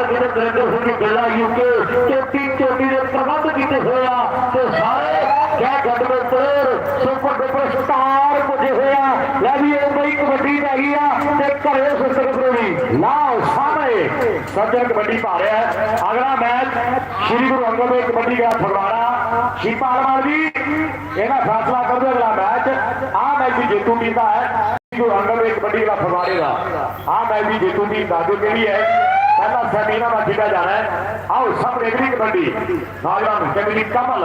ਨਾਲ ਕਿਤੇ ਦਰਿੰਦਰ ਸਿੰਘ ਦੀ ਯੂਕੇ ਚੋਟੀ ਚੋਟੀ ਦੇ ਪ੍ਰਬੰਧ ਕੀਤੇ ਹੋਏ ਤੇ ਸਾਰੇ ਕਹਿ ਗੱਡ ਵਿੱਚ ਸੁਪਰ ਡੁਪਰ ਸਟਾਰ ਪੁੱਜੇ ਹੋਏ ਲੈ ਵੀ ਇਹ ਬਈ ਕਬੱਡੀ ਪੈ ਗਈ ਆ ਤੇ ਘਰੇ ਸੁਸਤ ਕਬਰੋੜੀ ਲਾਓ ਸਾਹਮਣੇ ਸੱਜਣ ਕਬੱਡੀ ਪਾ ਰਿਹਾ ਅਗਲਾ ਮੈਚ ਸ਼੍ਰੀ ਗੁਰੂ ਅੰਗਦ ਦੇਵ ਕਬੱਡੀ ਦਾ ਫਗਵਾੜਾ ਸ਼ੀਪਾਲਵਾਲ ਜੀ ਇਹਨਾਂ ਫੈਸਲਾ ਕਰਦੇ ਅਗਲਾ ਮੈਚ ਆਹ ਮੈਚ ਦੀ ਜੇਤੂ ਟੀਮ ਦਾ ਹੈ ਗੁਰੂ ਅੰਗਦ ਦੇਵ ਕਬੱਡੀ ਦਾ ਫਗਵਾੜੇ ਦਾ ਆਹ ਮੈਚ ਦੀ ਜੇਤੂ ਟੀਮ ਦੱਸੋ ਕਿਹੜੀ ਹੈ ਪਹਿਲਾ ਸੈਮੀਨਾ ਦਾ ਖੇਡਿਆ ਜਾਣਾ ਹੈ। ਆਓ ਸਭ ਅਗਲੀ ਕਬੱਡੀ। ਨੌਜਵਾਨ ਕਬੱਡੀ ਕਮਲ।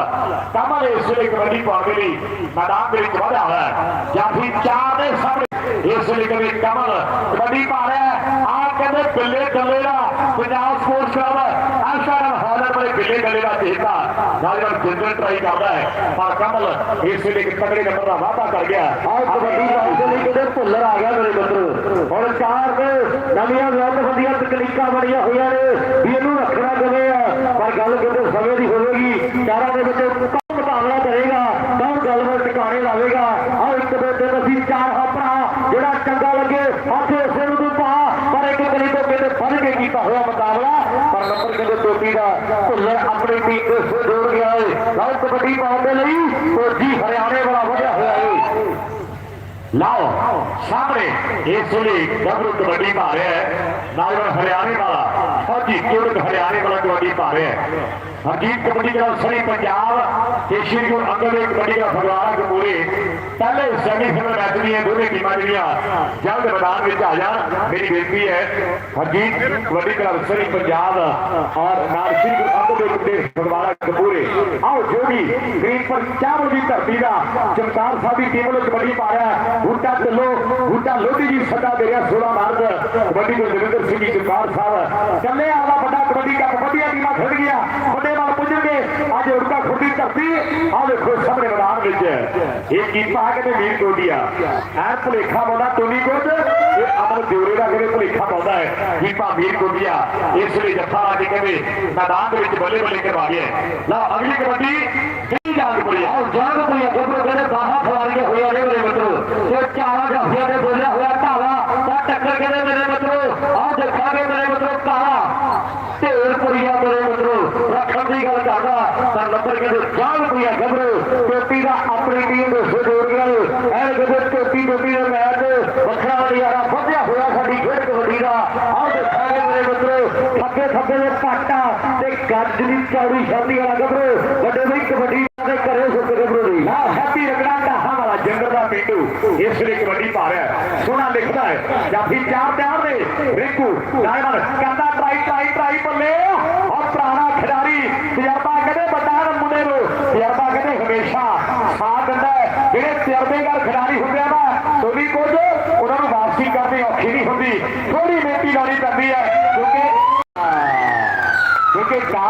ਕਮਲ ਇਸ ਵੇਲੇ ਕਬੱਡੀ ਪਾਉਣ ਦੇ ਲਈ ਮੈਦਾਨ ਦੇ ਵਿੱਚ ਵਧਿਆ ਹੋਇਆ ਹੈ। ਜਾਫੀ ਚਾਰ ਦੇ ਸਾਹਮਣੇ। ਇਸ ਵੇਲੇ ਕਬੱਡੀ ਕਮਲ। ਕਬੱਡੀ ਪਾ ਰਿਹਾ ਆ ਕਹਿੰਦੇ ਬਿੱਲੇ ਗੱਲੇ ਦਾ ਪੰਜਾਬ ਸਪੋਰਟਸ ਕਲੱਬ। ਬਿੱਲੇ ਗੱਲੇ ਦਾ ਚੇਤਾ ਨੌਜਵਾਨ ਜਿੰਦਲ ਟਰਾਈ ਕਰਦਾ ਹੈ। ਪਰ ਕਮਲ ਇਸ ਵੇਲੇ ਇੱਕ ਤਗੜੇ ਨੰਬਰ ਦਾ ਵਾਅਦਾ ਕਰ ਗਿਆ ਆ ਕਬੱਡੀ ਦਾ ਇਸ ਲਈ ਕਿਤੇ ਭੁੱਲਰ ਆ ਗਿਆ ਮੇਰੇ ਮਿੱਤਰ। ਹੁਣ ਚਾਰ ਨਵੀਆਂ ਵਿਉਂਤਬੰਦੀਆਂ ਤਕਨੀਕਾਂ ਬਣੀਆਂ ਹੋਈਆਂ ਨੇ। ਵੀ ਇਹਨੂੰ ਰੱਖਣਾ ਕਿਵੇਂ ਆ? ਪਰ ਗੱਲ ਕਿਤੇ ਸਮੇਂ ਦੀ ਹੋਵੇਗੀ। ਚਾਰਾਂ ਦੇ ਵਿੱਚ ਕੌਣ ਮੁਕਾਬਲਾ ਕਰੇਗਾ? ਕੌਣ ਗੱਲ ਵਿੱਚ ਟਿਕਾਣੇ ਲਾਵੇਗਾ? ਆਹ ਇੱਕ ਦੋ ਦਿਨ ਅਸੀਂ ਚਾਰ ਹਾਂ ਭਰਾ ਜਿਹੜਾ ਚੰਗਾ ਲੱਗੇ ਹੱਥ ਉਸੇ ਨੂੰ ਪਾ। ਪਰ ਇੱਕ ਗਲੀ ਤੋਂ ਕਿਤੇ ਫੜ ਕੇ ਕੀਤਾ ਹੋਇਆ ਮੁਕਾਬਲਾ। ਨੰਬਰ ਕਿਤੇ ਟੋਪੀ ਦਾ, ਭੁੱਲਰ ਆਪਣੀ ਟੀਮ ਦੇ ਸਿਰ ਜੋੜ ਗਿਆ ਏ। ਲਓ ਕਬੱਡੀ ਪਾਉਣ ਦੇ ਲਈ ਕੋਜੀ ਹਰਿਆਣੇ ਵਾਲਾ ਵਧਿਆ ਹੋਇਆ ਏ। ਲਾਓ, ਸਾਹਮਣੇ ਇਸ ਵੇਲੇ ਗੱਭਰੂ ਕਬੱਡੀ ਪਾ ਰਿਹਾ ਹੈ ਨੌਜਵਾਨ ਹਰਿਆਣੇ ਵਾਲਾ, ਫੌਜੀ ਕੁੜਕ ਹਰਿਆਣੇ ਵਾਲਾ ਕਬੱਡੀ ਪਾ ਰਿਹਾ ਹੈ ਹਰਜੀਤ ਕਬੱਡੀ ਦਾ ਸਰੀ ਪੰਜਾਬ, ਤੇ ਸ਼੍ਰੀ ਗੁਰੂ ਅੰਗਦ ਦੇਵ ਕਬੱਡੀ ਦਾ ਫਗਵਾੜਾ ਕਪੂਰੇ ਪਹਿਲੇ ਸੈਮੀਫਾਈਨਲ ਮੈਚ ਦੀਆਂ ਦੋਵੇਂ ਟੀਮਾਂ ਜਿਹੜੀਆਂ ਜਲਦ ਮੈਦਾਨ ਵਿੱਚ ਆ ਜਾਣ, ਮੇਰੀ ਬੇਨਤੀ ਹੈ ਹਰਜੀਤ ਕਬੱਡੀ ਕਲੱਬ ਸਰੀ ਪੰਜਾਬ ਔਰ ਨਾਲ ਸ਼੍ਰੀ ਗੁਰੂ ਅੰਗਦ ਦੇਵ ਕਬੱਡੀ ਫਗਵਾੜਾ ਕਪੂਰੇ ਆਓ ਜੋਗੀ ਗ੍ਰੀਨ ਪਰ ਚਾਵਲ ਦੀ ਧਰਤੀ ਦਾ ਚਮਕਾਰ ਸਾਹਿਬ ਦੀ ਟੀਮ ਵੱਲੋਂ ਕਬੱਡੀ ਪਾ ਰਿਹਾ ਹੈ। ਬੂਟਾ ਢਿੱਲੋਂ, ਬੂਟਾ ਲੋਧੀ ਜੀ ਸੱਦਾ ਦੇ ਰਿਹਾ 16 ਮਾਰਚ, ਕਬੱਡੀ ਦੇ ਦਵਿੰਦਰ ਸਿੰਘ ਜੀ ਚਮਕਾਰ ਸਾਹਿਬ ਚੱਲੇ ਆਵਾ ਵੱਡਾ ਕਬੱਡੀ ਕੱਪ ਵੱਡੀਆਂ ਟੀਮਾਂ ਖੇਡ ਗਈਆਂ ਵੱਡੇ ਨਾਲ ਪੁੱਜਣਗੇ ਅੱਜ ਉੜਕਾ ਖੁੱਡੀ ਧਰਤੀ, ਆਹ ਦੇਖੋ ਸਾਹਮਣੇ ਮੈਦਾਨ ਵਿੱਚ ਇਹ ਕੀਪਾ ਹੈ ਕਿ ਵੀਰ ਕੋਡੀਆ ਐ ਭੁਲੇਖਾ ਪਾਉਂਦਾ ਟੋਨੀ ਕੋਟ ਇਹ ਅਮਰ ਦਿਉਰੇ ਦਾ ਕਿਵੇਂ ਭੁਲੇਖਾ ਪਾਉਂਦਾ ਹੈ। ਕੀਪਾ ਵੀਰ ਕੋਡੀਆ ਇਸ ਲਈ ਜੱਫਾ ਆ ਕਹਿੰਦੇ, ਮੈਦਾਨ ਦੇ ਵਿੱਚ ਬੱਲੇ ਬੱਲੇ ਕਰਵਾ ਗਿਆ ਲਓ, ਅਗਲੀ ਕਬੱਡੀ ਜਾਗਪੁਰੀ ਆ ਜਾਗਪੁਰੀ ਗੱਭਰੂ ਕਹਿੰਦੇ ਬਾਹਾਂ ਫਵਾਰੀਆਂ ਹੋਈਆਂ ਨੇ ਮੇਰੇ ਮਿੱਤਰੋ, ਤੇ ਚਾਰਾਂ ਜਾਫੀਆਂ ਦੇ ਬੋਲਿਆ ਹੋਇਆ ਢਾਵਾ ਤਾਂ ਟੱਕਰ ਕਹਿੰਦੇ ਮੇਰੇ ਮਿੱਤਰੋ, ਆਹ ਦੇਖਾਂਗੇ ਮੇਰੇ ਮਿੱਤਰੋ ਕਾਲਾ ਢੇਰ ਪੁਰੀਆ ਮੇਰੇ ਮਿੱਤਰੋ ਰੱਖਣ ਦੀ ਗੱਲ ਕਰਦਾ ਨੰਬਰ ਕਹਿੰਦੇ ਜਾਗਪੁਰੀਆ ਗੱਭਰੂ ਟੋਪੀ ਦਾ ਆਪਣੀ ਟੀਮ ਦੇ ਸਹਿਯੋਗ ਨਾਲ ਐਨ ਕਹਿੰਦੇ ਟੋਪੀ ਟੋਪੀ ਦੇ ਮੈਚ ਵੱਖਰਾ ਨਜ਼ਾਰਾ ਵਧਿਆ ਹੋਇਆ ਸਾਡੀ ਖੇਡ ਕਬੱਡੀ ਦਾ। ਆਹ ਦੇਖਾਂਗੇ ਮੇਰੇ ਮਿੱਤਰੋ ਥੱਕੇ ਥੱਕੇ ਦੇ ਪਾਟਾ ਤੇ ਗੱਜ ਦੀ ਚੌੜੀ ਛਾਤੀ ਵਾਲਾ ਗੱਭਰੂ ਵੱਡੇ ਬਈ ਕਬੱਡੀ ਦੇ ਘਰੇ ਸੁੱਕ ਗੱਭਰੂ ਦੀ। ਆ ਹੈਪੀ ਰਗੜਾ ਢਾਹਾਂ ਵਾਲਾ ਜੰਗਲ ਦਾ ਪਿੰਡੂ। ਇਸ ਲਈ ਕਬੱਡੀ ਪਾ ਰਿਹਾ ਸੋਹਣਾ ਲਿਖਦਾ ਹੈ। ਜਾਫੀ ਚਾਰ ਪਿਆਰ ਦੇ ਰਿੰਕੂ, ਡਾਇਮੰਡ, ਕਹਿੰਦਾ ਟਰਾਈ ਟਰਾਈ ਟਰਾਈ, ਬੱਲੇ। ਔਰ ਪੁਰਾਣਾ ਖਿਡਾਰੀ, ਤਜਰਬਾ ਕਹਿੰਦੇ ਵੱਡਾ ਮੁੰਡੇ ਨੂੰ ਤਜਰਬਾ ਕਹਿੰਦੇ ਹਮੇਸ਼ਾ ਸਾਥ ਦਿੰਦਾ ਹੈ। ਜਿਹੜੇ ਤਜਰਬੇਕਾਰ ਖਿਡਾਰੀ ਹੁੰਦੇ ਆ ਨਾ ਤੋਦੀ ਕੁਝ ਉਹਨਾਂ ਨੂੰ ਵਾਪਸੀ ਕਰਨੀ ਔਖੀ ਨਹੀਂ ਹੁੰਦੀ ਥੋੜੀ ਮਿਹਨਤੀ ਲਾਉਣੀ ਪੈਂਦੀ ਹੈ ਕਿਉਂਕਿ ਕਿਉਂਕਿ ਕਾ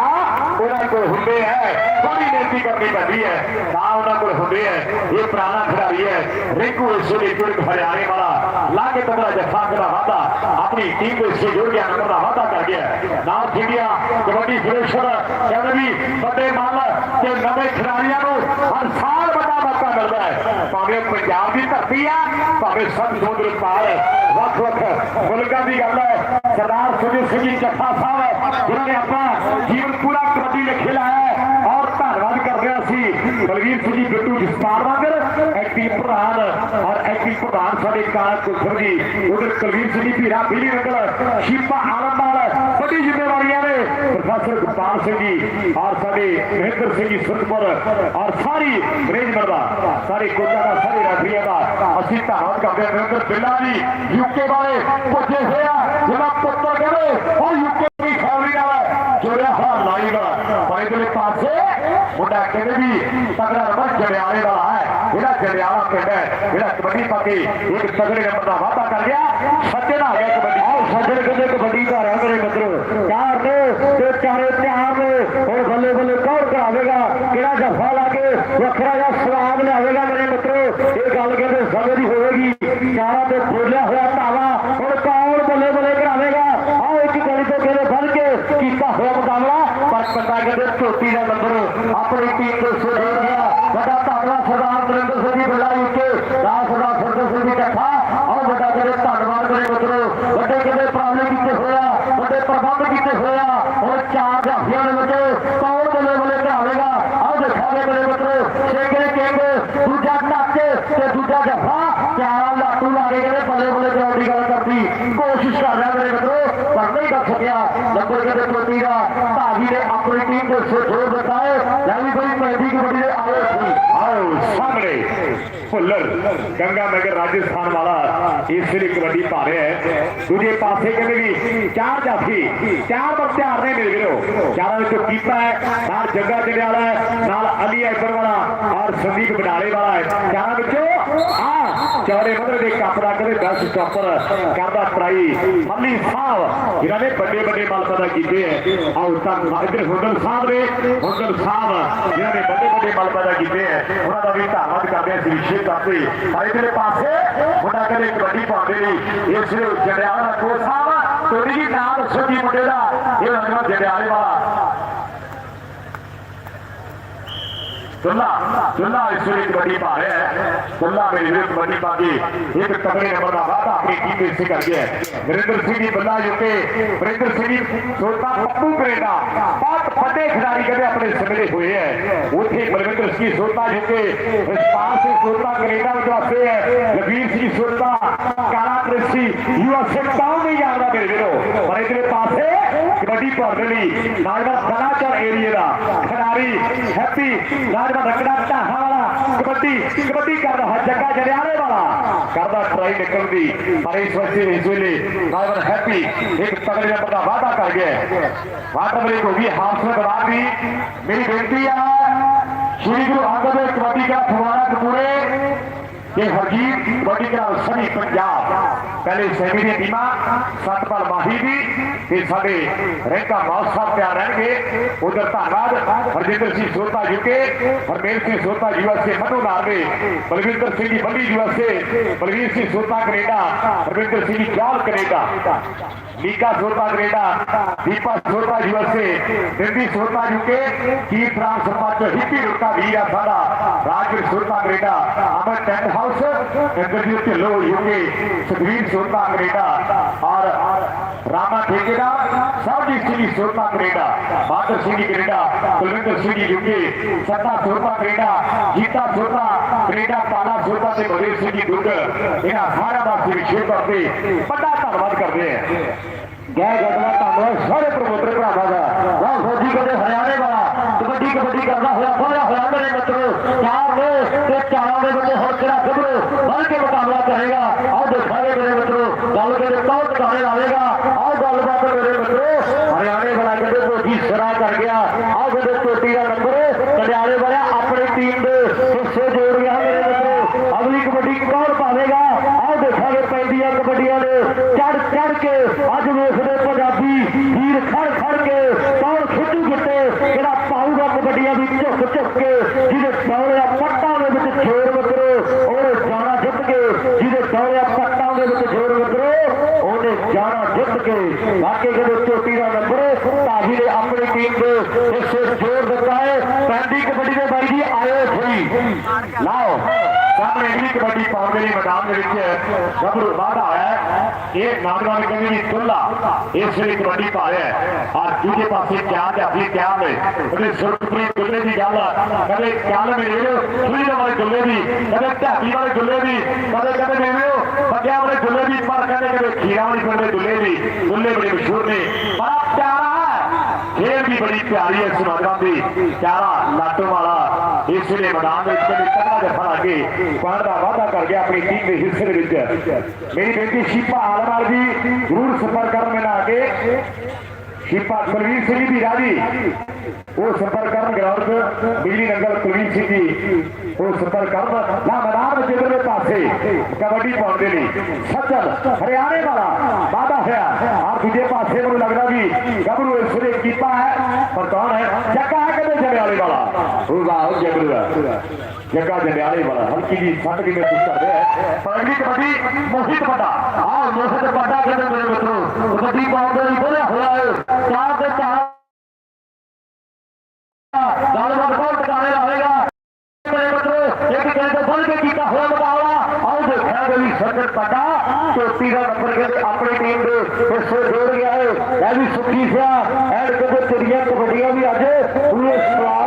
ਉਹਨਾਂ ਕੋਲ ਹੁੰਦੇ ਹੈ ਥੋੜੀ ਮਿਹਨਤੀ ਕਰਨੀ ਪੈਂਦੀ ਹੈ ਕਾ ਉਹਨਾਂ ਕੋਲ ਹੁੰਦੇ ਹੈ ਇਹ ਪੁਰਾਣਾ ਖਿਡਾਰੀ ਹੈ। ਰਿੰਕੂ ਇਸ ਵੇਲੇ ਹਰਿਆਣੇ ਵਾਲਾ। ਲਾ ਤਗੜਾ ਜੱਫਾ ਦਾ ਵਾਦਾ ਆਪਣੀ ਟੀਮ ਦੇ ਸੇ ਜੁੜ ਨੰਬਰ ਦਾ ਵਾਦਾ ਕਰ ਗਿਆ। ਨਾਲ ਖੇਡਿਆ ਕਬੱਡੀ ਫੈਡਰੇਸ਼ਨ ਕਹਿੰਦੇ ਵੀ ਵੱਡੇ ਮਾਲ ਤੇ ਨਵੇਂ ਖਿਡਾਰੀਆਂ ਨੂੰ ਹਰ ਸਾਲ ਵੱਡਾ ਮੌਕਾ ਮਿਲਦਾ ਹੈ। ਭਾਵੇਂ ਪੰਜਾਬ ਦੀ ਧਰਤੀ ਆ, ਭਾਵੇਂ ਸਭ ਸਮੁੰਦਰ ਪਾਰ ਵੱਖ ਵੱਖ ਮੁਲਕਾਂ ਦੀ ਗੱਲ ਹੈ। ਸਰਦਾਰ ਸੁਜੀਤ ਸਿੰਘ ਜੀ ਚੱਠਾ ਸਾਹਿਬ, ਜਿਨ੍ਹਾਂ ਨੇ ਆਪਣਾ ਜੀਵਨ ਪੂਰਾ ਕਬੱਡੀ ਲਈ ਖਿਲਾਇਆ ਹੈ ਔਰ ਧੰਨਵਾਦ ਕਰਦੇ ਹਾਂ ਅਸੀਂ ਬਲਵੀਰ ਸਿੰਘ ਜੀ ਬਿੱਟੂ ਜਸਪਾਲ ਵਾਂਗਰ ਐਕਟਿਵ ਪ੍ਰਧਾਨ ਔਰ ਐਕਟਿਵ ਪ੍ਰਧਾਨ ਸਾਡੇ ਕਾਰ ਕੁਖਰ ਜੀ ਉਧਰ ਕੁਲਵੀਰ ਸਿੰਘ ਜੀ ਭੀਰਾ ਬੀਲੀ ਰੰਗਲ ਸ਼ੀਪਾ ਆਲਮ ਨਾਲ ਵੱਡੀ ਜ਼ਿੰਮੇਵਾਰੀਆਂ ਨੇ ਪ੍ਰੋਫੈਸਰ ਗੁਪਾਲ ਸਿੰਘ ਜੀ ਔਰ ਸਾਡੇ ਮਹਿੰਦਰ ਸਿੰਘ ਜੀ ਸੁਰਪੁਰ ਔਰ ਸਾਰੀ ਮੈਨੇਜਮੈਂਟ ਦਾ ਸਾਰੇ ਕੋਚਾਂ ਦਾ ਸਾਰੇ ਰੈਫਰੀਆਂ ਦਾ ਅਸੀਂ ਧੰਨਵਾਦ ਕਰਦੇ ਹਾਂ ਮਹਿੰਦਰ ਬਿੱਲਾ ਜੀ ਯੂਕੇ ਵਾਲੇ ਪੁੱਜੇ ਹੋਇਆ ਜਿਹੜਾ ਪੁੱਤਰ ਕਹਿੰਦੇ, ਉਹ ਯੂਕੇ ਦੀ ਫੈਮਿਲੀ ਨਾਲ ਜੁੜਿਆ ਹੋਇਆ ਲਾਈਵ ਪਰ ਇਹਦੇ ਪਾਸੇ ਮੁੰਡਾ ਕਹਿੰਦੇ ਵੀ ਤਗੜਾ ਨੰਬਰ ਜੜਿਆਲੇ ਦਾ ਹੈ ਇਹਦਾ ਜੜਿਆਲਾ ਪਿੰਡ ਹੈ। ਜਿਹੜਾ ਕਬੱਡੀ ਪਾ ਕੇ ਇੱਕ ਤਗੜੇ ਨੰਬਰ ਦਾ ਵਾਅਦਾ ਕਰ ਗਿਆ ਸੱਜਣ ਆ ਗਿਆ ਕਬੱਡੀ। ਆਹ ਸੱਜਣ ਕਹਿੰਦੇ ਕਬੱਡੀ ਘਰ ਆ ਮੇਰੇ ਮਿੱਤਰੋ। ਚਾਰ ਨੇ ਤੇ ਚਾਰੇ ਤਿਆਰ ਨੇ। ਹੁਣ ਬੱਲੇ ਬੱਲੇ ਕੌਣ ਕਰਾਵੇਗਾ? ਕਿਹੜਾ ਜੱਫਾ ਲਾ ਕੇ ਵੱਖਰਾ ਜਿਹਾ ਸਵਾਦ ਲਿਆਵੇਗਾ ਮੇਰੇ ਮਿੱਤਰੋ? ਇਹ ਗੱਲ ਕਹਿੰਦੇ ਸਮੇਂ ਦੀ ਹੋਵੇਗੀ। ਚਾਰਾਂ ਤੇ ਬੋਲਿਆ ਹੋਇਆ ਧਾਵਾ ਹੁਣ ਕੌਣ ਬੱਲੇ ਬੱਲੇ ਕਰਾਵੇਗਾ? ਆਓ ਇੱਕ ਗਲੀ ਤੋਂ ਕਹਿੰਦੇ ਫੜ ਕੇ ਕੀਤਾ ਹੋਇਆ ਮੁਕਾਬਲਾ? ਪਰ ਪਤਾ ਕਹਿੰਦੇ ਧੋਤੀ ਦਾ ਨੰਬਰ ਆਪਣੀ ਟੀਮ ਦੇ ਸਿਰ ਵੱਡਾ ਧੰਨਵਾਦ ਸਰਦਾਰ ਨਰਿੰਦਰ ਸਿੰਘ ਜੀ ਬਿੱਲਾ ਯੂਕੇ ਦਾ ਸਰਦਾਰ ਸਰਦਾਰ ਸਿੰਘ ਜੀ ਕੱਠਾ ਔਰ ਵੱਡਾ ਕਰੇ ਧੰਨਵਾਦ ਕਰੇ ਮਿੱਤਰੋ। ਵੱਡੇ ਕਿਤੇ ਪ੍ਰਾਪਤ ਕੀਤੇ ਹੋਇਆ, ਵੱਡੇ ਪ੍ਰਬੰਧ ਕੀਤੇ ਹੋਇਆ ਹੁਣ ਚਾਰ ਜਾਫੀਆਂ ਦੇ ਵਿੱਚ ਕੌਣ ਬੱਲੇ ਬੱਲੇ ਕਰਾਵੇਗਾ ਆਹ ਦੇਖਾਂਗੇ ਮੇਰੇ ਮਿੱਤਰੋ। ਛੇਕੇ ਕਿੰਗ? ਦੂਜਾ ਟੱਚ ਤੇ ਦੂਜਾ ਜਫਾ। ਚਾਰ ਲਾਟੂ ਲਾ ਕੇ ਕਹਿੰਦੇ ਬੱਲੇ ਬੱਲੇ ਕਰਾਉਣ ਦੀ ਗੱਲ ਕਰਦੀ। ਕੋਸ਼ਿਸ਼ ਕਰ ਰਿਹਾ ਮੇਰੇ ਮਿੱਤਰੋ, ਪਰ ਨਹੀਂ ਕਰ ਸਕਿਆ। ਨੰਬਰ ਕਿਤੇ ਚੋਟੀ ਦਾ ਆਪਣੀ ਟੀਮ ਦੇ ਸਿਰ ਜੋਰ ਦਿੱਤਾਏ ਲੈ ਵੀ ਬਈ ਪੈਦੀ ਕਬੱਡੀ ਭੁੱਲਰ ਗੰਗਾ ਨਗਰ ਰਾਜਸਥਾਨ ਵਾਲਾ ਇਸ ਲਈ ਕਬੱਡੀ ਪਾ ਰਿਹਾ ਹੈ ਦੂਜੇ ਪਾਸੇ ਕਹਿੰਦੇ ਵੀ ਚਾਰ ਜਾਫੀ ਚਾਰ ਬਖਤਿਆਰ ਨੇ ਮੇਰੇ ਵੀਰੋ ਚਾਰਾਂ ਵਿੱਚੋਂ ਕੀਪਾ ਹੈ ਨਾਲ ਜੱਗਾ ਜੜਿਆਲਾ ਹੈ ਨਾਲ ਅਲੀ ਐਕਬਰ ਵਾਲਾ ਔਰ ਸੰਦੀਪ ਬਡਾਲੇ ਵਾਲਾ ਹੈ ਚਾਰਾਂ ਵਿੱਚੋਂ ਆ ਚੌੜੇ ਮਦਰ ਦੇ ਕੱਪ ਦਾ 10 ਸਟਾਪਰ ਕਰਦਾ ਟਰਾਈ। ਮੱਲੀ ਸਾਹਿਬ ਜਿਨ੍ਹਾਂ ਨੇ ਵੱਡੇ ਵੱਡੇ ਮਲ ਪੈਦਾ ਕੀਤੇ ਹੈ ਆਓ ਤਾਂ ਇਧਰ ਹੁਦਲ ਸਾਹਿਬ ਨੇ ਹੁਦਲ ਸਾਹਿਬ ਜਿਨ੍ਹਾਂ ਨੇ ਵੱਡੇ ਵੱਡੇ ਮਲ ਪੈਦਾ ਕੀਤੇ ਹੈ ਉਹਨਾਂ ਦਾ ਵੀ ਧੰਨਵਾਦ ਕਰਦੇ ਹਾਂ ਅਸੀਂ ਵਿਸ਼ੇਸ਼ ਤੌਰ ਇਧਰਲੇ ਪਾਸੇ, ਮੁੰਡਾ ਕਹਿੰਦੇ ਕਬੱਡੀ ਪਾਉਂਦੇ ਨੇ ਇਸ ਜੜਿਆਲਾ ਕੋਚ ਸਾਹਿਬ ਤੋੜੀ ਜੀ ਨਾਮ ਦੱਸੋ ਮੁੰਡੇ ਦਾ? ਇਹ ਲੱਗਦਾ ਜੜਿਆਲੇ ਵਾਲਾ। ਤੁੱਲਾ ਤੁੱਲਾ ਇਸ ਵੇਲੇ ਕਬੱਡੀ ਪਾ ਰਿਹਾ ਹੈ ਤੁੱਲਾ ਮੇਰੇ ਵੀਰ ਕਬੱਡੀ ਪਾ ਕੇ ਇੱਕ ਤਗੜੇ ਨੰਬਰ ਦਾ ਵਾਅਦਾ ਆਪਣੀ ਟੀਮ ਵਿੱਚ ਕਰ ਗਿਆ ਹੈ ਵਰਿੰਦਰ ਸਿੰਘ ਦੀ ਬੱਲਾ ਜੁਕੇ ਵਰਿੰਦਰ ਸਿੰਘ ਦੀ ਸੋਤਾ ਪੱਪੂ ਕਰੇਡਾ ਬਹੁਤ ਵੱਡੇ ਖਿਡਾਰੀ ਕਹਿੰਦੇ ਆਪਣੇ ਸਮੇਂ ਹੋਏ ਹੈ ਉੱਥੇ ਬਲਵਿੰਦਰ ਸਿੰਘ ਸੋਤਾ ਜੁਕੇ ਵਿਸਪਾਲ ਸਿੰਘ ਸੋਤਾ ਕਰੇਡਾ ਵਿੱਚ ਵਾਸਤੇ ਹੈ ਲਵੀਰ ਸਿੰਘ ਸੋਤਾ, ਕਾਲਾ ਪ੍ਰੈਸੀ ਯੂਐਸਏ ਟਾਊਨ ਨਹੀਂ ਜਾਂਦਾ ਮੇਰੇ ਵੀਰੋ ਪਰ ਇਧਰੇ ਪਾਸੇ ਕਬੱਡੀ ਪਾਉਣ ਲਈ ਨਾਗਰਾ ਬਲਾਚਰ ਏਰੀਆ ਦਾ। ਖਿਡਾਰੀ ਹੈਪੀ ਨਾਗਰਾ ਰਕੜਾ ਢਾਹਾ ਕਬੱਡੀ ਕਬੱਡੀ ਕਰਦਾ ਹੈ, ਜੱਗਾ ਜਰਿਆਲੇ ਵਾਲਾ ਕਰਦਾ ਟਰਾਈ ਨਿਕਲਣ ਦੀ, ਪਰ ਇਸ ਵਕਤ ਇਸ ਵੇਲੇ ਨਾਗਰਾ ਹੈਪੀ ਇੱਕ ਤਗੜੇ ਨੰਬਰ ਦਾ ਵਾਅਦਾ ਕਰ ਗਿਆ ਹੈ। ਵਾਅਦਾ ਮੇਰੇ ਕੋ ਵੀ ਹਾਸਲ ਕਰਾ ਦੀ ਮੇਰੀ ਬੇਨਤੀ ਆ, ਸ਼੍ਰੀ ਗੁਰੂ ਅੰਗਦ ਦੇਵ ਕਬੱਡੀ ਦਾ ਫਵਾਰਾ ਕਪੂਰੇ ਇਹ ਹਰਜੀਤ ਕਬੱਡੀ ਦਾ ਸਨੀ ਪੰਜਾਬ ਪਹਿਲੇ ਸੈਮੀ ਟੀਮਾਂ, ਸਤਪਾਲ ਮਾਹੀ ਦੀ ਤੇ ਸਾਡੇ ਰੈਂਕਾ ਮਾਉਸ ਸਾਹਿਬ ਤਿਆਰ ਰਹਿਣਗੇ। ਉਧਰ ਧੰਨਵਾਦ। Harjinder Singh Sota UK Harmel Singh Sota USA, Manu Norway Balwinder Singh ਦੀ ਬੱਲੀ ਯੂਐਸਏ, ਬਲਵੀਰ ਸਿੰਘ ਸੋਤਾ ਕੈਨੇਡਾ ਹਰਵਿੰਦਰ ਸਿੰਘ ਦੀ ਜਾਲ Canada. Nika Sota Canada Deepa Sota USA Dindi Sota UK ਕੀ ਫਰਾਂਸ ਸਰਪੰਚ ਹਿੱਪੀ ਰੁਕਾ ਵੀਰ ਆ ਸਾਡਾ Rajveer Sota Canada Amar tent house Inderjit Dhillon UK Sukhvir Sota Canada ਔਰ ਰਾਮਾ ਠੇਕੇਦਾਰ Sarjit Singh Sota Canada Badar Singh Canada Kulwinder Singh UK Satta Sota Canada Jeeta Sota Canada Pala Sota ਤੇ ਬਲੇਰ ਸਿੰਘ ਦੁੱਧ ਇਹਨਾਂ ਸਾਰਿਆਂ ਦਾ ਅਸੀਂ ਵਿਸ਼ੇਸ਼ ਤੌਰ ਤੇ ਧੰਨਵਾਦ ਕਰਦੇ ਹਾਂ ਜੈ ਗੜਵਾ ਧੰਨਵਾਦ ਸਾਰੇ ਪ੍ਰਮੋਟਰ ਭਰਾਵਾਂ ਦਾ। ਵਾਹ ਫੌਜੀ ਕਦੇ ਹਰਿਆਣੇ ਵਾਲਾ ਕਬੱਡੀ ਕਬੱਡੀ ਕਰਦਾ ਹੋਇਆ ਖੋਲਿਆ ਹੋਇਆ ਮੇਰੇ ਮਿੱਤਰੋ, ਚਾਰ ਨੇ ਤੇ ਚਾਰਾਂ ਦੇ ਵਿੱਚ ਹੁਣ ਕਿਹੜਾ ਗੱਭਰੂ ਵੱਲ ਕੇ ਮੁਕਾਬਲਾ ਕਰੇਗਾ। ਆਹ ਦੇਖਾਂਗੇ ਮੇਰੇ ਮਿੱਤਰੋ, ਗੱਲ ਕਿਤੇ ਕੌਣ ਟਿਕਾਣੇ ਲਾਵੇਗਾ ਆਓ ਗੱਲਬਾਤ ਮੇਰੇ ਮਿੱਤਰੋ ਹਰਿਆਣੇ ਵਾਲਾ ਕਹਿੰਦੇ ਫੌਜੀ ਸਿਰਾ ਕਰ ਗਿਆ ਆਓ ਕਹਿੰਦੇ ਚੋਟੀ ਦਾ ਨੰਬਰ ਕਲਿਆਣੇ ਵਾਲਾ ਆਪਣੀ ਟੀਮ ਦੇ ਹਿੱਸੇ ਜੋੜ ਗਿਆ ਮੇਰੇ ਮਿੱਤਰੋ ਅਗਲੀ ਕਬੱਡੀ ਕੌਣ ਪਾਵੇਗਾ ਆਓ ਦੇਖਾਂਗੇ ਪੈਂਦੀਆਂ ਕਬੱਡੀਆਂ ਦੇ ਚੜ ਚੜ ਕੇ ਅੱਜ ਵੇਖਦੇ ਪੰਜਾਬੀ ਵੀਰ ਖੜ ਖੜ ਕੇ ਕੌਣ ਖਿੱਚੂ ਗਿੱਟੇ ਜਿਹੜਾ ਪਾਊਗਾ ਕਬੱਡੀਆਂ ਦੀ ਝੁੱਕ ਝੁੱਕ ਕੇ ਜਿਹਦੇ ਦੌੜਿਆ ਪੱਟਾਂ ਦੇ ਵਿੱਚ ਛੇੜ ਮਿੱਤਰੋ ਉਹਨੇ ਜਾਣਾ ਜਿੱਤ ਕੇ ਜਿਹਦੇ ਦੌੜਿਆ ਪੱਟਾਂ ਦੇ ਵਿੱਚ ਛੇੜ ਮਿੱਤਰੋ ਉਹਨੇ ਜਾਣਾ ਜਿੱਤ ਕੇ ਬਾਕੀ ਕਹਿੰਦੇ ਚੋਟੀ ਦਾ ਨੰਬਰ ਭਾਜੀ ਨੇ ਆਪਣੀ ਟੀਮ ਦੇ ਹਿੱਸੇ ਜੋੜ ਦਿੱਤਾ ਹੈ। ਪੈਂਦੀ ਕਬੱਡੀ ਦੇ ਬਾਈ ਜੀ ਆਇਓ ਸਹੀ ਲਾਓ। ਸਾਹਮਣੇ ਇੰਨੀ ਕਬੱਡੀ ਪਾਉਣ ਦੇ ਲਈ ਮੈਦਾਨ ਦੇ ਵਿੱਚ ਗੱਭਰੂ ਵਾਧਾ ਹੈ ਇਹ ਨਾਗਰਾਨ ਕਹਿੰਦੇ ਵੀ ਤੁੱਲਾ ਇਸ ਵੇਲੇ ਕਬੱਡੀ ਪਾ ਰਿਹਾ ਹੈ ਔਰ ਦੂਜੇ ਪਾਸੇ ਕਿਆ ਤੇ ਆਪਣੀ ਕਿਆ ਨੇ ਉਹਦੇ ਸੁਰਖਪ੍ਰੀਤ ਦੁੱਲੇ ਦੀ ਗੱਲ ਕਦੇ ਕਿਆਲ ਮੇਰੇ ਸੁਨੀਲ ਵਾਲੇ ਦੁੱਲੇ ਦੀ ਕਦੇ ਢਾਕੀ ਵਾਲੇ ਦੁੱਲੇ ਦੀ ਕਦੇ ਕਦੇ ਮੇਵਿਓ ਬੱਗਿਆ ਵਾਲੇ ਦੁੱਲੇ ਦੀ ਪਰ ਕਦੇ ਕਦੇ ਖੀਰਾ ਵਾਲੀ ਪਿੰਡ ਦੇ ਦੁੱਲੇ ਦੀ ਦੁੱਲੇ ਬੜੇ ਮਸ਼ਹੂਰ ਨੇ ਬੜਾ ਪਿਆਰਾ ਹੈ ਖੇਡ ਵੀ ਬੜੀ ਪਿਆਰੀ ਹੈ ਸੁਨਾਗਰਾਮ ਦੀ। ਪਿਆਰਾ ਲਾਟੋ ਵਾਲਾ ਇਸ ਵੇਲੇ ਮੈਦਾਨ ਵਿੱਚ ਕਦੇ ਤਗੜਾ ਜਫਾ ਲਾ ਪਾਣ ਦਾ ਵਾਅਦਾ ਕਰ ਗਿਆ ਆਪਣੀ ਟੀਮ ਦੇ ਹਿੱਸੇ ਦੇ ਵਿੱਚ। ਮੇਰੀ ਬੇਟੀ ਸ਼ੀਪਾ ਆਲਵਾਲ ਜੀ ਜ਼ਰੂਰ ਸੰਪਰਕ ਕਰਨ ਮੇਰੇ ਨਾਲ ਅੱਗੇ ਸ਼ੀਪਾ ਕੁਲਵੀਰ ਸਿੰਘ ਦੀ ਰਾਜੀ। ਉਹ ਸੰਪਰਕ ਕਰਨ ਗਰਾਊਂਡ ਬਿਜਲੀ ਨੰਗਲ ਕੁਲਵੀਰ ਸਿੰਘ ਜੀ। ਉਹ ਸੰਪਰਕ ਕਰਨ ਨਾ ਮੈਦਾਨ ਵਿੱਚ ਇਧਰਲੇ ਪਾਸੇ ਕਬੱਡੀ ਪਾਉਣ ਦੇ ਲਈ ਹਰਿਆਣੇ ਵਾਲਾ ਵਾਅਦਾ ਹੋਇਆ। ਆਹ ਦੂਜੇ ਪਾਸੇ ਮੈਨੂੰ ਲੱਗਦਾ ਵੀ ਗੱਭਰੂ ਇਸ ਵੇਲੇ ਕੀਤਾ ਹੈ, ਪਰ ਕੌਣ ਹੈ? ਜੱਗਾ ਹੈ ਕਹਿੰਦੇ ਜੰਡਿਆਲੇ ਵਾਲਾ। ਉਹ ਵਾਹ ਦਾ ਜੱਗਾ ਜੰਡਿਆਲੇ ਵਾਲਾ। ਹਲਕੀ ਜੀ ਸੱਟ ਵੀ ਮਹਿਸੂਸ ਕਰਦੇ ਹੈ? ਪਰ ਅਗਲੀ ਕਬੱਡੀ ਮੋਹਿਤ ਵੱਡਾ। ਆਹ ਮੋਹਤ ਵੱਡਾ ਕਹਿੰਦੇ ਮੇਰੇ ਮਿੱਤਰੋ, ਕਬੱਡੀ ਪਾਉਣ ਦੇ ਬੋਲਿਆ ਹੋਇਆ ਹੈ। ਚਾਰ ਦੇ ਚਾਰ ਪੁਰਸਰ ਜੋੜ ਗਿਆ ਹੈ ਇਹ ਵੀ ਸੁੱਖੀ ਸਿਆ। ਐਡ ਕਬੂਤਰੀਆਂ ਕਬੱਡੀਆਂ ਵੀ ਅੱਜ। ਪੂਰੇ ਸਵਾਲ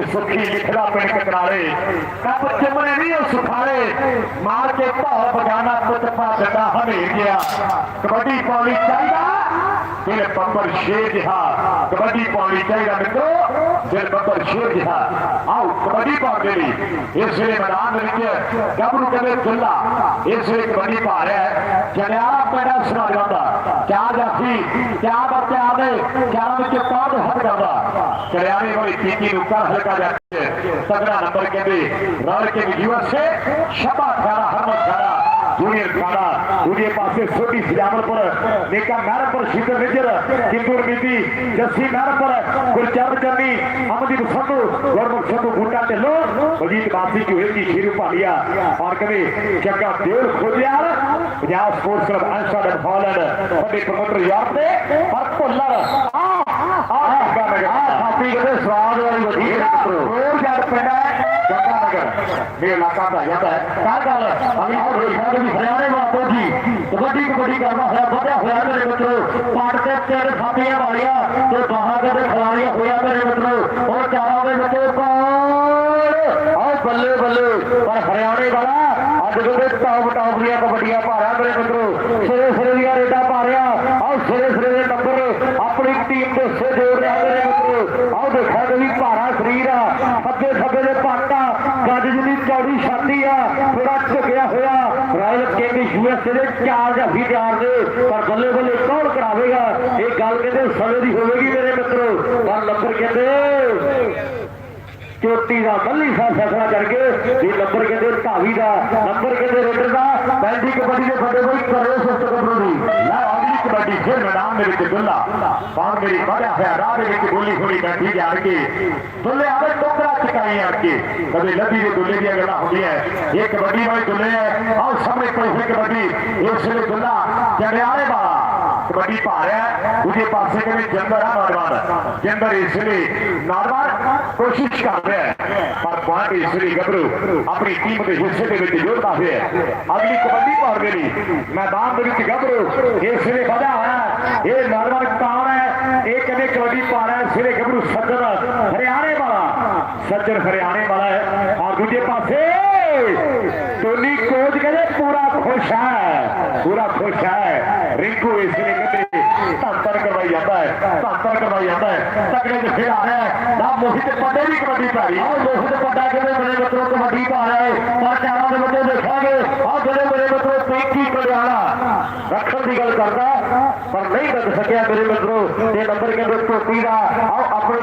ਇੱਕ ਸੁੱਖੀ ਲਿਖਦਾ ਪਿੰਡ ਕਟਰਾਲੇ ਕੱਪ ਚਮਨੇ ਨਹੀਂ, ਉਹ ਸੁਖਾਲੇ। ਮਾਰ ਕੇ ਭਾਵ ਬਗਾਨਾ ਪੁੱਤ ਪਾ ਡੰਡਾ ਹਮੇਰ ਗਿਆ ਕਬੱਡੀ ਪਾਉਣੀ ਚਾਹੀਦਾ। ਦਿਲ ਬੱਬਰ ਸ਼ੇਰ ਜਿਹਾ ਕਬੱਡੀ ਪਾਉਣੀ ਚਾਹੀਦਾ ਮਿੱਤਰੋ। ਦਿਲ ਬੱਬਰ ਸ਼ੇਰ ਜਿਹਾ ਆਓ, ਕਬੱਡੀ ਪਾਉਂਦੇ ਲਈ। ਇਸ ਵੇਲੇ ਮੈਦਾਨ ਦੇ ਵਿੱਚ ਗੱਭਰੂ ਕਦੇ ਚੁੱਲਾ ਇਸ ਵੇਲੇ ਕਬੱਡੀ ਪਾ ਰਿਹਾ ਹੈ। ਜਲਿਆਲਾ ਪੈੜਾ ਸੁਣਾਉਂਦਾ ਦਾ ਕਿਆ ਜਾਫੀ ਕਿਆ ਬੱਚਾ ਦੇ ਕਿਆ ਵਿੱਚ ਪਾਦ ਹੱਥ ਕਰਦਾ ਕਰਿਆਣੇ ਵਾਲੀ ਚੀਕੀ ਨੂੰ ਕਰ ਹਲਕਾ ਜਾ ਤਗੜਾ ਨੰਬਰ ਕਹਿੰਦੇ, ਰਲ ਕੇ ਯੂਐਸਏ ਸ਼ਬਾ ਖਾਰਾ ਹਰਮਨ ਖਾਰਾ ਜੂਨੀਅਰ ਖਾਰਾ ਦੂਜੇ ਪਾਸੇ ਛੋਟੀ ਸਜਾਵਲਪੁਰ ਨੇਕਾ ਮਹਿਰਪੁਰ ਸ਼ੀਤਲ ਵਿਜਰ ਕਿੰਦੂਰ ਬੀਬੀ ਜੱਸੀ ਮਹਿਰਪੁਰ ਗੁਰਚਰਨ ਚੰਨੀ ਅਮਦੀਪ ਸੰਧੂ ਗੁਰਮੁਖ ਸੰਧੂ ਬੂਟਾ ਢਿੱਲੋਂ ਬਲਜੀਤ ਬਾਸੀ ਕੀ ਹੋਏਗੀ ਸ਼ੀਰੂ ਭਾਲੀਆ ਔਰ ਕਦੇ Jagga Dev Khojial Punjab sports club Amsterdam Holland ਵੱਡੇ ਪ੍ਰਮੋਟਰ ਯਾਰ ਤੇ ਪਰ ਭੁੱਲਰ ਆ ਆ ਜੱਗਾ ਨਗਰ ਆਹ ਥਾਪੀ ਕਦੇ ਸਵਾਦ ਵਾਲੀ ਵਧੀ ਮੇਰੇ ਮਿੱਤਰੋ ਹੋਰ ਜੱਟ ਪਿੰਡ ਹੈ ਜੱਗਾ ਨਗਰ ਇਹ ਇਲਾਕਾ ਦਾ ਜਾਂਦਾ ਹੈ ਕਾਹ ਗੱਲ ਅਭੀ ਆਹ ਦੇਖਿਆ ਵੀ ਹਰਿਆਣੇ ਵਾਪੋ ਜੀ ਕਬੱਡੀ ਕਬੱਡੀ ਕਰਦਾ ਹੋਇਆ ਵਧਿਆ ਹੋਇਆ ਮੇਰੇ ਮਿੱਤਰੋ ਪਾੜ ਤੇ ਤਿੰਨ ਥਾਪੀਆਂ ਵਾਲੀਆਂ ਤੇ ਬਾਹਾਂ ਦੇ ਖਿਲਾੜੀਆਂ ਹੋਇਆ ਮੇਰੇ ਮਿੱਤਰੋ ਉਹ ਚਾਰਾਂ ਦੇ ਵਿੱਚ ਪਾੜ ਆਹ ਬੱਲੇ ਬੱਲੇ ਪਰ ਹਰਿਆਣੇ ਵਾਲਾ ਅੱਜ ਦੇ ਟੌਪ ਟੌਪ ਦੀਆਂ ਕਬੱਡੀਆਂ ਭਾਰਾ ਰਿਹਾ ਮੇਰੇ ਮਿੱਤਰੋ ਸਿਰੇ ਸਿਰੇ ਦੀਆਂ ਰੇਡਾਂ ਪਾ ਰਿਹਾ ਆਹ ਸਿਰੇ ਸਿਰੇ ਦੇ ਨੰਬਰ ਆਪਣੀ ਟੀਮ ਦੇ ਸੇ ਜੋੜ ਰਿਹਾ ਮੇਰੇ ਮਿੱਤਰੋ ਆਹ ਦੇਖਿਆ ਵੀ ਭਾਰਾ ਸਰੀਰ ਆ ਸੱਜੇ ਸੱਜੇ ਦੇ ਪਾਟਾ ਗੱਜ ਜਿੰਨੀ ਚੌੜੀ ਆ ਥੋੜਾ ਝੁਕਿਆ ਹੋਇਆ। ਰਾਇਲ ਕਿੰਗ ਯੂਐਸਏ ਦੇ ਚਾਰ ਜਾਫੀ ਚਾਰ ਦੇ, ਪਰ ਬੱਲੇ ਬੱਲੇ ਕੌਣ ਕਰਾਵੇਗਾ? ਇਹ ਗੱਲ ਕਹਿੰਦੇ ਸਮੇਂ ਦੀ ਹੋਵੇਗੀ ਮੇਰੇ ਮਿੱਤਰੋ। ਪਰ ਨੰਬਰ ਕਹਿੰਦੇ, ਚੋਟੀ ਦਾ ਬੱਲੀ ਸਾਹਿਬ ਫੈਸਲਾ ਕਰਕੇ ਇਹ ਨੰਬਰ ਕਹਿੰਦੇ ਧਾਵੀ ਦਾ, ਨੰਬਰ ਕਹਿੰਦੇ ਰੇਡਰ ਦਾ ਬੈਂਡੀ ਕਬੱਡੀ ਦੇ ਫੱਟੇ ਕੋਈ ਕਰੇ ਸੁਸਤ ਕਬਰੂ ਦੀ ਕਬੱਡੀ ਫਿਰ ਮੈਦਾਨ ਦੇ ਵਿੱਚ ਦੁੱਲਾ। ਪਾਉਣ ਮੇਰੀ ਵਧਿਆ ਹੋਇਆ ਰਾਹ ਦੇ ਵਿੱਚ ਗੋਲੀ ਖੋਲੀ ਬੈਠੀ ਜਾ ਕੇ। ਦੁੱਲੇ ਆਵੇ ਟੋਕਰਾ ਚਕਾਈ ਆ ਕੇ। ਕਦੇ ਲੱਭੀ ਦੇ ਦੁੱਲੇ ਦੀਆਂ ਗੱਲਾਂ ਹੁੰਦੀਆਂ ਇਹ ਕਬੱਡੀ ਵਾਲੇ ਦੁੱਲੇ ਹੈ। ਆਓ ਸਾਹਮਣੇ ਕੋਈ ਹੋਈ ਕਬੱਡੀ। ਇਸ ਵੇਲੇ ਦੁੱਲਾ ਜੜਿਆਲੇ ਵਾਲਾ ਕਬੱਡੀ ਪਾ ਰਿਹਾ ਹੈ। ਦੂਜੇ ਪਾਸੇ ਕਹਿੰਦੇ ਜੰਦਰ ਆ ਨੌਜਵਾਨ ਜੰਦਰ ਇਸ ਵੇਲੇ ਨੌਜਵਾਨ ਕੋਸ਼ਿਸ਼ ਕਰ ਰਿਹਾ ਹੈ, ਪਰ ਪੁਆਇੰਟ ਇਸ ਵੇਲੇ ਗੱਭਰੂ। ਆਪਣੀ ਟੀਮ ਦੇ ਵਿੱਚ ਜੋੜਦਾ ਹੋਇਆ ਅਗਲੀ ਕਬੱਡੀ ਪਾਉਣ ਦੇ ਲਈ ਮੈਦਾਨ ਦੇ ਵਿੱਚ ਗੱਭਰੂ, ਇਸ ਵਧਿਆ ਹੋਇਆ ਇਹ ਨੌਜਵਾਨ ਕੌਣ ਹੈ, ਇਹ ਕਹਿੰਦੇ ਕਬੱਡੀ ਪਾ ਰਿਹਾ ਹੈ। ਇਸ ਵੇਲੇ ਸੱਜਣ ਹਰਿਆਣੇ ਵਾਲਾ। ਸੱਜਣ ਹਰਿਆਣੇ ਵਾਲਾ ਹੈ। ਔਰ ਦੂਜੇ ਪਾਸੇ ਟੋਨੀ ਕੋਚ ਕਹਿੰਦੇ ਪੂਰਾ ਖੁਸ਼ ਹੈ, ਪੂਰਾ ਖੁਸ਼ ਹੈ। ਰਿੰਕੂ ਇਸ ਵੇਲੇ ਕਹਿੰਦੇ ਧੰਤਰ ਕਰਵਾਈ ਜਾਂਦਾ ਹੈ ਧੰਤਰ ਕਰਵਾਈ ਜਾਂਦਾ ਹੈ ਤਕੜੇ ਜਿ ਫਿਰ ਆ ਰਿਹਾ ਹੈ ਨਾ ਮੋਹਿਤ ਪੱਡੇ ਵੀ ਕਬੱਡੀ ਪਾ ਰਹੀ ਆਹ ਲੋਕ ਦੇ ਪੱਡਾ ਕਹਿੰਦੇ ਮੇਰੇ ਮਿੱਤਰੋ ਕਬੱਡੀ ਪਾ ਰਿਹਾ ਹੈ ਪਰ ਚਾਰਾਂ ਦੇ ਬੱਚੇ ਦੇਖਾਂਗੇ ਆਹ ਜਿਹੜੇ ਮੇਰੇ ਮਿੱਤਰੋ ਪੇਕੀ ਕਲਿਆਣਾ ਰੱਖਣ ਦੀ ਗੱਲ ਕਰਦਾ ਪਰ ਨਹੀਂ ਦੱਸ ਸਕਿਆ ਮੇਰੇ ਮਿੱਤਰੋ ਇਹ ਨੰਬਰ ਕਹਿੰਦੇ ਟੋਪੀ ਦਾ ਆਹ ਆਪਣੇ